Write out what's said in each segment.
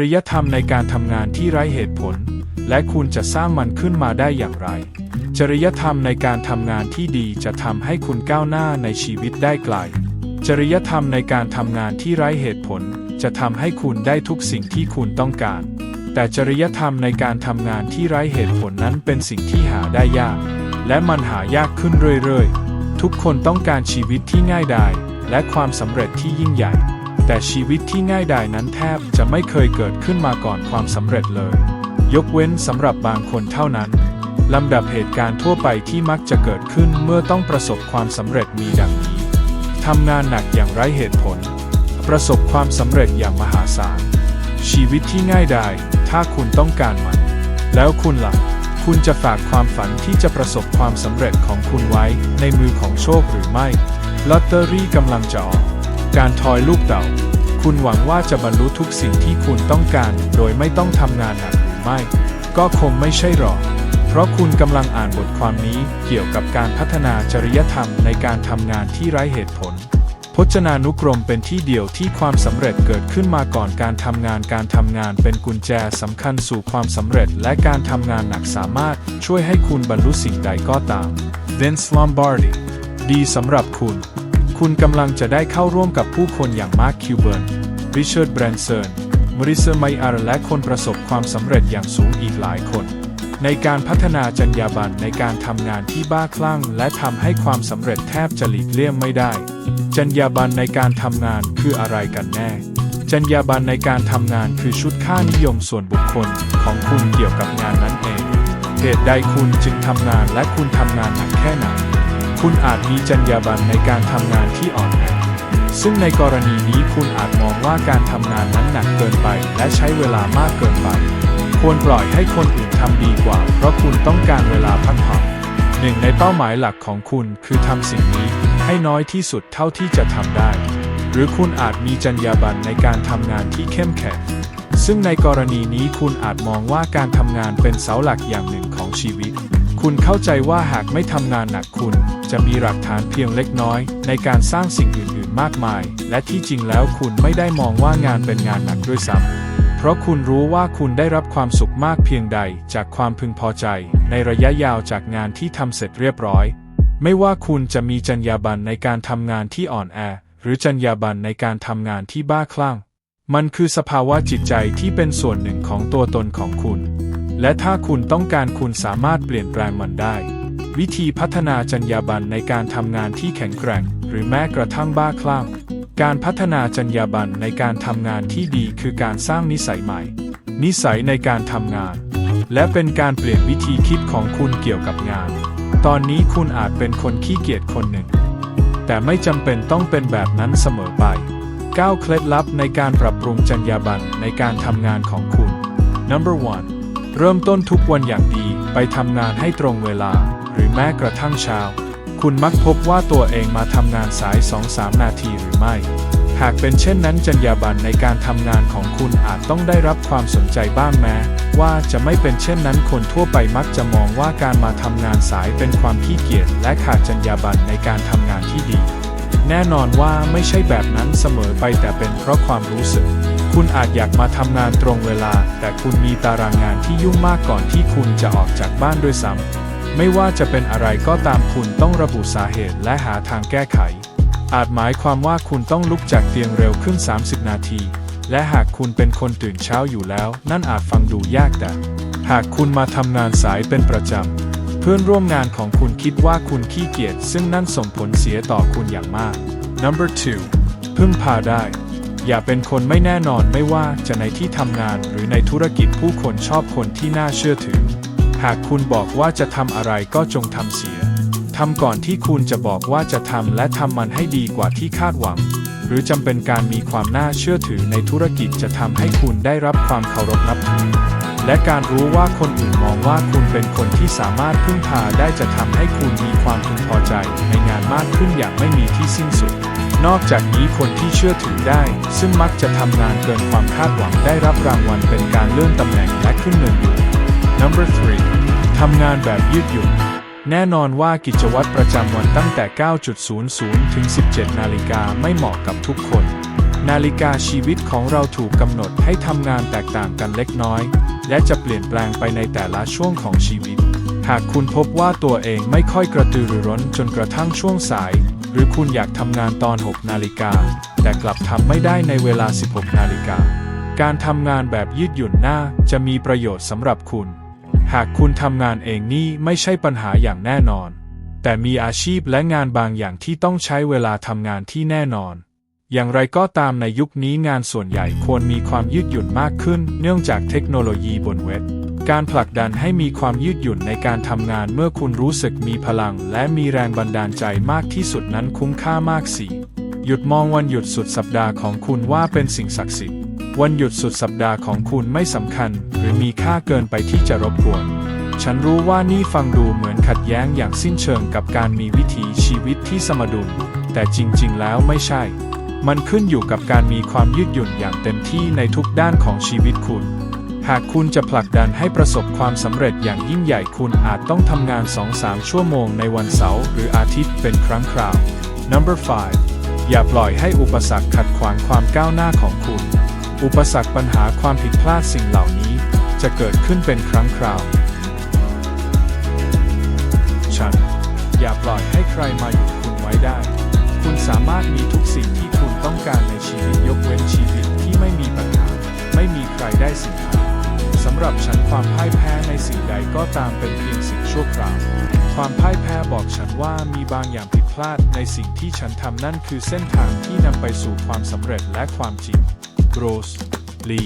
ริยธรรมในการทำงานที่ไร้เหตุผล และคุณจะสร้างมันขึ้นมาได้อย่างไร จริยธรรมในการทำงานที่ดีจะทำให้คุณก้าวหน้าในชีวิตได้ไกล จริยธรรมในการทำงานที่ไร้เหตุผล จะทำให้คุณได้ทุกสิ่งที่คุณต้องการ แต่จริยธรรมในการทำงานที่ไร้เหตุผลนั้นเป็นสิ่งที่หาได้ยาก และมันหายากขึ้นเรื่อยๆ ทุกคนต้องการชีวิตที่ง่ายดายและความสำเร็จที่ยิ่งใหญ่ แต่ชีวิตที่ง่ายดายนั้นแทบจะไม่เคยเกิดขึ้นมาก่อนความสำเร็จเลย ยกเว้นสำหรับบางคนเท่านั้นลำดับเหตุการณ์ทั่วไปที่มักจะเกิดขึ้นเมื่อต้องประสบความสำเร็จมีดังนี้ทำงานหนักอย่างไร้เหตุผล ประสบความสำเร็จอย่างมหาศาล ชีวิตที่ง่ายดายถ้าคุณต้องการมัน แล้วคุณล่ะ คุณจะฝากความฝันที่จะประสบความสำเร็จของคุณไว้ในมือของโชคหรือไม่ลอตเตอรี่กำลังจะออก การทอยลูกเต่า คุณหวังว่าจะบรรลุทุกสิ่งที่คุณต้องการ โดยไม่ต้องทำงานหนักหรือไม่ ก็คงไม่ใช่หรอก เพราะคุณกำลังอ่านบทความนี้เกี่ยวกับการพัฒนาจริยธรรมในการทำงานที่ไร้เหตุผล พจนานุกรมเป็นที่เดียวที่ความสำเร็จเกิดขึ้นมาก่อนการทำงานการทำงานเป็นกุญแจสำคัญสู่ความสำเร็จ และการทำงานหนักสามารถช่วยให้คุณบรรลุสิ่งใดก็ตาม Vince Lombardi ดีสำหรับคุณ คุณกำลังจะได้เข้าร่วมกับผู้คนอย่างมาร์คคิวเบิร์น ริชาร์ด แบรนเซอร์นมริเซอร์ไมอาร์และคนประสบความสำเร็จอย่างสูงอีกหลายคน ในการพัฒนาจรรยาบรรณในการทำงานที่บ้าคลั่ง และทำให้ความสำเร็จแทบจะหลีกเลี่ยงไม่ได้ จรรยาบรรณในการทำงานคืออะไรกันแน่ จรรยาบรรณในการทำงานคือชุดค่านิยมส่วนบุคคลของคุณเกี่ยวกับงานนั้นเองเหตุใดคุณจึงทำงานและคุณทำงานหนักแค่ไหน คุณอาจมีจรรยาบรรณในการทำงานที่อ่อนแอซึ่งในกรณีนี้คุณอาจมองว่าการทำงานนั้นหนักเกินไป และใช้เวลามากเกินไป ควรปล่อยให้คนอื่นทำดีกว่า เพราะคุณต้องการเวลาพักผ่อนหนึ่งในเป้าหมายหลักของคุณคือทำสิ่งนี้ให้น้อยที่สุดเท่าที่จะทำได้ หรือคุณอาจมีจรรยาบรรณในการทำงานที่เข้มแข็ง ซึ่งในกรณีนี้คุณอาจมองว่าการทำงานเป็นเสาหลักอย่างหนึ่งของชีวิต คุณเข้าใจว่าหากไม่ทำงานหนักคุณ จะมีหลักฐานเพียงเล็กน้อย ในการสร้างสิ่งอื่น ๆ มากมาย และที่จริงแล้วคุณไม่ได้มองว่างานเป็นงานหนักด้วยซ้ำเพราะคุณรู้ว่าคุณได้รับความสุขมากเพียงใด จากความพึงพอใจ ในระยะยาวจากงานที่ทำเสร็จเรียบร้อย ไม่ว่าคุณจะมีจรรยาบรรณในการทำงานที่อ่อนแอ หรือจรรยาบรรณในการทำงานที่บ้าคลั่ง มันคือสภาวะจิตใจที่เป็นส่วนหนึ่งของตัวตนของคุณ และถ้าคุณต้องการคุณสามารถเปลี่ยนแปลงมันได้ วิธีพัฒนาจรรยาบรรณในการทำงานที่แข็งแกร่ง หรือแม้กระทั่งบ้าคลั่งการพัฒนาจรรยาบรรณในการทำงานที่ดีคือการสร้างนิสัยใหม่ นิสัยในการทำงาน และเป็นการเปลี่ยนวิธีคิดของคุณเกี่ยวกับงาน ตอนนี้คุณอาจเป็นคนขี้เกียจคนหนึ่ง แต่ไม่จำเป็นต้องเป็นแบบนั้นเสมอไป 9 เคล็ดลับในการปรับปรุงจรรยาบรรณในการทำงานของคุณ Number 1 เริ่มต้นทุกวันอย่างดีไปทำงานให้ตรงเวลา หรือแม้กระทั่งเช้า คุณมักพบว่าตัวเองมาทำงานสาย 2-3 นาทีหรือไม่ หากเป็นเช่นนั้นจรรยาบรรณในการทำงานของคุณอาจต้องได้รับความสนใจบ้างแม้ ว่าจะไม่เป็นเช่นนั้นคนทั่วไปมักจะมองว่าการมาทำงานสายเป็นความขี้เกียจและขาดจรรยาบรรณในการทำงานที่ดี แน่นอนว่าไม่ใช่แบบนั้นเสมอไปแต่เป็นเพราะความรู้สึก คุณอาจอยากมาทำงานตรงเวลา แต่คุณมีตารางงานที่ยุ่งมากก่อนที่คุณจะออกจากบ้านด้วยซ้ำไม่ว่าจะเป็นอะไรก็ตามคุณต้องระบุสาเหตุและหาทางแก้ไข อาจหมายความว่าคุณต้องลุกจากเตียงเร็วขึ้น 30 นาที และหากคุณเป็นคนตื่นเช้าอยู่แล้ว นั่นอาจฟังดูยากแต่ หากคุณมาทำงานสายเป็นประจำเพื่อนร่วมงานของคุณคิดว่าคุณขี้เกียจซึ่งนั่นส่งผลเสียต่อคุณอย่างมาก Number 2พึ่งพาได้ อย่าเป็นคนไม่แน่นอนไม่ว่าจะในที่ทำงานหรือในธุรกิจผู้คนชอบคนที่น่าเชื่อถือ หากคุณบอกว่าจะทำอะไรก็จงทำเสียทำก่อนที่คุณจะบอกว่าจะทำและทำมันให้ดีกว่าที่คาดหวัง หรือจำเป็นการมีความน่าเชื่อถือในธุรกิจจะทำให้คุณได้รับความเคารพนับถือ และการรู้ว่าคนอื่นมองว่าคุณเป็นคนที่สามารถพึ่งพาได้จะทำให้คุณมีความพึงพอใจในงานมากขึ้นอย่างไม่มีที่สิ้นสุด นอกจากนี้คนที่เชื่อถือได้ ซึ่งมักจะทำงานเกินความคาดหวังได้รับรางวัลเป็นการเลื่อนตำแหน่งและขึ้นเงินเดือน Number 3 ทำงานแบบยืดหยุ่นแน่นอนว่ากิจวัตรประจำวันตั้งแต่ 9.00 ถึง 17 นาฬิกาไม่เหมาะกับทุกคน นาฬิกาชีวิตของเราถูกกำหนดให้ทำงานแตกต่างกันเล็กน้อย และจะเปลี่ยนแปลงไปในแต่ละช่วงของชีวิต หากคุณพบว่าตัวเองไม่ค่อยกระตือรือร้นจนกระทั่งช่วงสาย หรือคุณอยากทำงานตอน 6 นาฬิกา แต่กลับทำไม่ได้ในเวลา 16 นาฬิกา การทำงานแบบยืดหยุ่นหน้าจะมีประโยชน์สำหรับคุณ หากคุณทำงานเองนี่ไม่ใช่ปัญหาอย่างแน่นอน แต่มีอาชีพและงานบางอย่างที่ต้องใช้เวลาทำงานที่แน่นอน อย่างไรก็ตามในยุคนี้งานส่วนใหญ่ควรมีความยืดหยุ่นมากขึ้น เนื่องจากเทคโนโลยีบนเว็บ การผลักดันให้มีความยืดหยุ่นในการทำงานเมื่อคุณรู้สึกมีพลัง และมีแรงบันดาลใจมากที่สุดนั้นคุ้มค่ามากสิหยุดมองวันหยุดสุดสัปดาห์ของคุณว่าเป็นสิ่งศักดิ์สิทธิ์ วันหยุดสุดสัปดาห์ของคุณไม่สำคัญ หรือมีค่าเกินไปที่จะรบกวน ฉันรู้ว่านี่ฟังดูเหมือนขัดแย้งอย่างสิ้นเชิงกับการมีวิถีชีวิตที่สมดุล แต่จริง ๆ แล้วไม่ใช่ มันขึ้นอยู่กับการมีความยืดหยุ่นอย่างเต็มที่ในทุกด้านของชีวิตคุณ หากคุณจะผลักดันให้ประสบความสำเร็จอย่างยิ่งใหญ่คุณอาจต้องทำงาน 2-3 ชั่วโมงในวันเสาร์หรืออาทิตย์เป็นครั้งคราว Number 5 อย่าปล่อยให้อุปสรรคขัดขวางความก้าวหน้าของคุณ อุปสรรคปัญหาความผิดพลาดสิ่งเหล่านี้ จะเกิดขึ้นเป็นครั้งคราว ฉัน อย่าปล่อยให้ใครมาหยุดคุณไว้ได้ คุณสามารถมีทุกสิ่งที่คุณต้องการในชีวิตยกเว้นชีวิตที่ไม่มีปัญหา ไม่มีใครได้สิ่งนั้น หรับฉันความพ่ายแพ้ในสิ่งใดก็ตามเป็นเพียงสิ่งชั่วคราว ความพ่ายแพ้บอกฉันว่ามีบางอย่างผิดพลาดในสิ่งที่ฉันทำนั่นคือเส้นทางที่นำไปสู่ความสำเร็จและความจริงโรสลี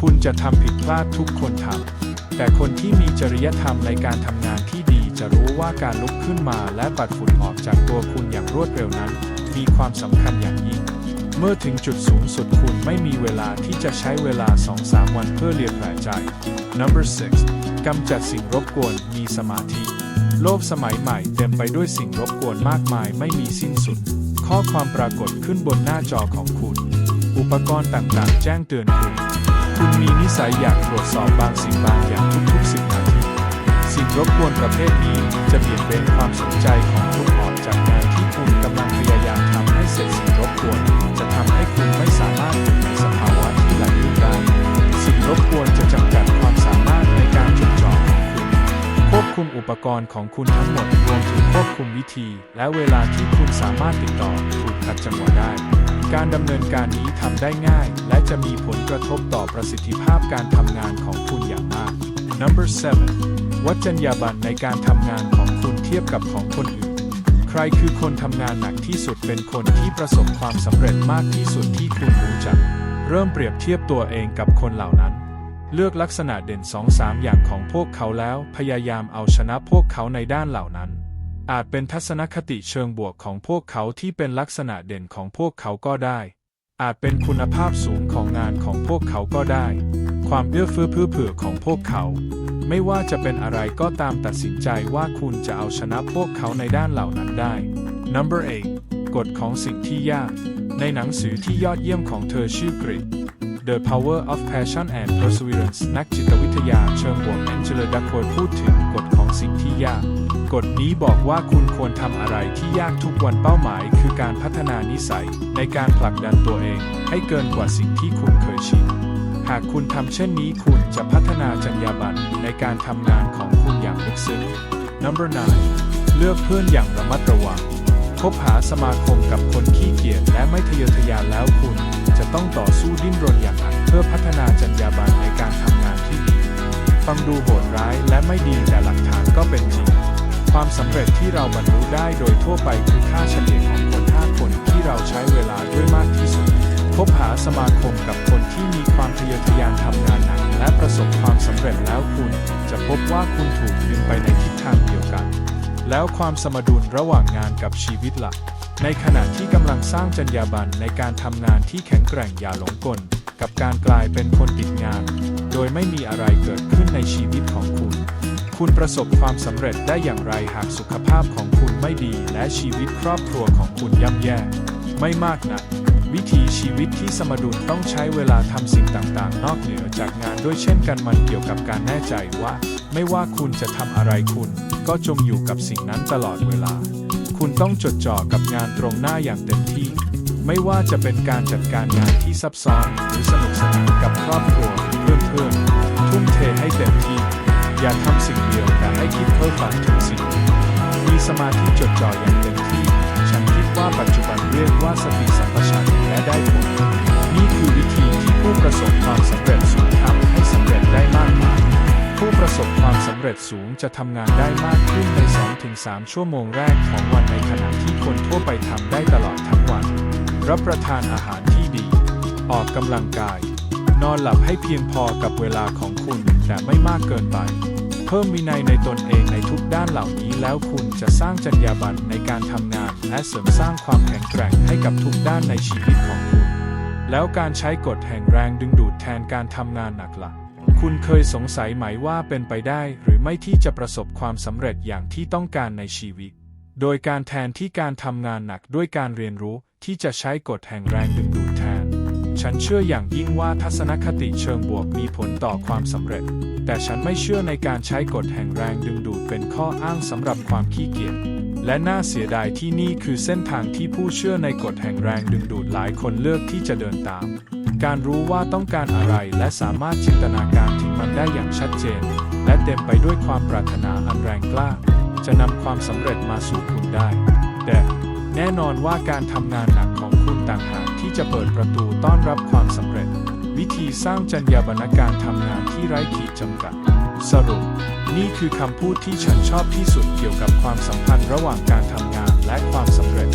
คุณจะทำผิดพลาดทุกคนทำ แต่คนที่มีจริยธรรมในการทำงานที่ดีจะรู้ว่าการลุกขึ้นมาและปัดฝุ่นออกจากตัวคุณอย่างรวดเร็วนั้น มีความสำคัญอย่างยิ่ง เมื่อถึงจุดสูงสุดคุณไม่มีเวลาที่จะใช้เวลา 2-3 วันเพื่อเรียนแผลใจ Number 6กำจัดสิ่งรบกวนมีสมาธิ โลกสมัยใหม่เต็มไปด้วยสิ่งรบกวนมากมายไม่มีสิ้นสุด ข้อความปรากฏขึ้นบนหน้าจอของคุณ อุปกรณ์ต่างๆ แจ้งเตือนคุณ คุณมีนิสัยอยากตรวจสอบบางสิ่งบางอย่างทุกๆ10นาที สิ่งรบกวนประเภทนี้จะเบี่ยงเบนความสนใจของคุณออกจากงานที่คุณกำลังพยายามทำให้เสร็จสิ่งรบกวน ทำให้คุณไม่สามารถอยู่ในสภาวะที่ไหลลื่นได้สิ่งรบกวนจะจำกัดความสามารถในการจดจ่อของคุณ ควบคุมอุปกรณ์ของคุณทั้งหมดรวมถึงควบคุมวิธี และเวลาที่คุณสามารถติดต่อถูกขัดจังหวะได้ การดำเนินการนี้ทำได้ง่าย และจะมีผลกระทบต่อประสิทธิภาพการทำงานของคุณอย่างมาก Number 7วัดจรรยาบรรณในการทำงานของคุณเทียบกับของคนอื่น ใครคือคนทำงานหนักที่สุดเป็นคนที่ประสบความสำเร็จมากที่สุดที่คุณรู้จัก เริ่มเปรียบเทียบตัวเองกับคนเหล่านั้น เลือกลักษณะเด่น2-3อย่างของพวกเขาแล้ว พยายามเอาชนะพวกเขาในด้านเหล่านั้น อาจเป็นทัศนคติเชิงบวกของพวกเขาที่เป็นลักษณะเด่นของพวกเขาก็ได้ อาจเป็นคุณภาพสูงของงานของพวกเขาก็ได้ ความเอื้อเฟื้อเพื่อเผื่อของพวกเขา ไม่ว่าจะเป็นอะไรก็ตามตัดสินใจว่าคุณจะเอาชนะพวกเขาในด้านเหล่านั้นได้ Number 8กฎของสิ่งที่ยาก ในหนังสือที่ยอดเยี่ยมของเธอชื่อกริด The Power of Passion and Perseverance นักจิตวิทยาเชิงบวกแองเจลดักโคพูดถึงกฎของสิ่งที่ยาก กฎนี้บอกว่าคุณควรทำอะไรที่ยากทุกวันเป้าหมาย คือการพัฒนานิสัย ในการผลักดันตัวเอง ให้เกินกว่าสิ่งที่คุณเคยชิน หากคุณทำเช่นนี้คุณจะพัฒนาจรรยาบรรณในการทำงานของคุณอย่างลึกซึ้ง Number 9 เลือกเพื่อนอย่างระมัดระวัง คบหาสมาคมกับคนขี้เกียจและไม่ทะเยอทะยานแล้วคุณ จะต้องต่อสู้ดิ้นรนอย่างหนักเพื่อพัฒนาจรรยาบรรณในการทำงานที่ดี ฟังดูโหดร้ายและไม่ดีแต่หลักฐานก็เป็นจริง ความสำเร็จที่เราบรรลุได้โดยทั่วไปคือค่าเฉลี่ยของคน5คนที่เราใช้เวลาด้วยมากที่สุด คบหาสมาคมกับคนที่ ร็จแล้วคุณจะพบว่าคุณถูกดึงไปในทิศทางเดียวกัน แล้วความสมดุลระหว่างงานกับชีวิตหลัก ในขณะที่กำลังสร้างจรรยาบรรณในการทำงานที่แข็งแกร่งอย่าหลงกล กับการกลายเป็นคนติดงาน โดยไม่มีอะไรเกิดขึ้นในชีวิตของคุณ คุณประสบความสำเร็จได้อย่างไรหากสุขภาพของคุณไม่ดีและชีวิตครอบครัวของคุณย่ำแย่ ไม่มากนะัก วิถีชีวิตที่สมดุลต้องใช้เวลาทำสิ่งต่างๆ นอกเหนือจากงานด้วยเช่นกันมันเกี่ยวกับการแน่ใจว่า ไม่ว่าคุณจะทำอะไรคุณ ก็จงอยู่กับสิ่งนั้นตลอดเวลา คุณต้องจดจ่อกับงานตรงหน้าอย่างเต็มที่ ไม่ว่าจะเป็นการจัดการงานที่ซับซ้อนหรือสนุกสนานกับครอบครัวเพื่อนๆทุ่มเทให้เต็มที่ อย่าทำสิ่งเดียวแต่ให้คิดเพ้อฝันถึงสิ่งมีสมาธิจดจ่ออย่างเต็มที่ ฉันคิดว่าปัจจุบันเรียกว่าสติสัมปชัญญะ และได้ผล นี่คือวิธีที่ผู้ประสบความสำเร็จสูงทำให้สำเร็จได้มากมาย ผู้ประสบความสำเร็จสูงจะทำงานได้มากขึ้นใน 2-3 ชั่วโมงแรกของวันในขณะที่คนทั่วไปทำได้ตลอดทั้งวัน รับประทานอาหารที่ดี ออกกำลังกาย นอนหลับให้เพียงพอกับเวลาของคุณแต่ไม่มากเกินไป เพิ่มวินัยในตนเองในทุกด้านเหล่านี้ แล้วคุณจะสร้างจรรยาบรรณในการทำงาน และเสริมสร้างความแข็งแกร่งให้กับทุกด้านในชีวิตของคุณ แล้วการใช้กฎแห่งแรงดึงดูดแทนการทำงานหนักละ่ะคุณเคยสงสัยไหมว่าเป็นไปได้หรือไม่ที่จะประสบความสำเร็จอย่างที่ต้องการในชีวิต โดยการแทนที่การทำงานหนักด้วยการเรียนรู้ที่จะใช้กฎแห่งแรงดึงดูด ฉันเชื่ออย่างยิ่งว่าทัศนคติเชิงบวกมีผลต่อความสำเร็จ แต่ฉันไม่เชื่อในการใช้กฎแห่งแรงดึงดูดเป็นข้ออ้างสำหรับความขี้เกียจ และน่าเสียดายที่นี่คือเส้นทางที่ผู้เชื่อในกฎแห่งแรงดึงดูดหลายคนเลือกที่จะเดินตาม การรู้ว่าต้องการอะไรและสามารถจินตนาการถึงมันได้อย่างชัดเจน และเต็มไปด้วยความปรารถนาอันแรงกล้า จะนำความสำเร็จมาสู่คุณได้ แต่แน่นอนว่าการทำงานหนักของคุณต่างหาก ที่จะเปิดประตูต้อนรับความสำเร็จ วิธีสร้างจรรยาบรรณการทำงานที่ไร้ขีดจำกัด สรุป นี่คือคำพูดที่ฉันชอบที่สุดเกี่ยวกับความสัมพันธ์ระหว่างการทำงานและความสำเร็จ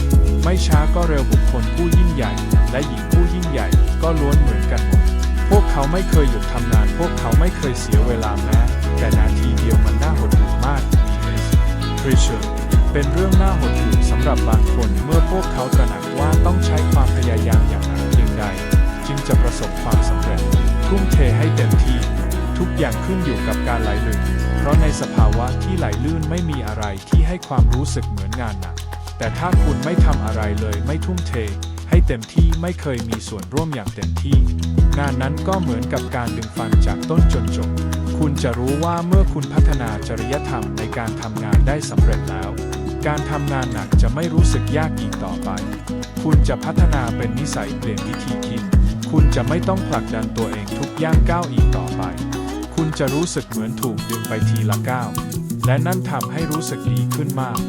ไม่ช้าก็เร็วบุคคลผู้ยิ่งใหญ่ และหญิงผู้ยิ่งใหญ่ก็ล้วนเหมือนกันหมดพวกเขาไม่เคยหยุดทำงาน พวกเขาไม่เคยเสียเวลาแม้แต่นาทีเดียวมันน่าหดหู่มาก B.S. เป็นเรื่องน่าหดหู่สำหรับบางคนเมื่อพวกเขาตระหนักว่าต้องใช้ความพยายามอย่างหนักเพียงใด จึงจะประสบความสำเร็จ ทุ่มเทให้เต็มที่ ทุกอย่างขึ้นอยู่กับการไหลลื่น เพราะในสภาวะที่ไหลลื่นไม่มีอะไรที่ให้ความรู้สึกเหมือนงานหนักแต่ถ้าคุณไม่ทำอะไรเลยไม่ทุ่มเท ให้เต็มที่ไม่เคยมีส่วนร่วมอย่างเต็มที่ งานนั้นก็เหมือนกับการดึงฟันจากต้นจนจบคุณจะรู้ว่าเมื่อคุณพัฒนาจริยธรรมในการทำงานได้สำเร็จแล้ว การทำงานหนักจะไม่รู้สึกยากอีกต่อไป คุณจะพัฒนาเป็นนิสัยเปลี่ยนวิธีคิด คุณจะไม่ต้องผลักดันตัวเองทุกย่างก้าวอีกต่อไป คุณจะรู้สึกเหมือนถูกดึงไปทีละก้าว และนั่นทำให้รู้สึกดีขึ้นมาก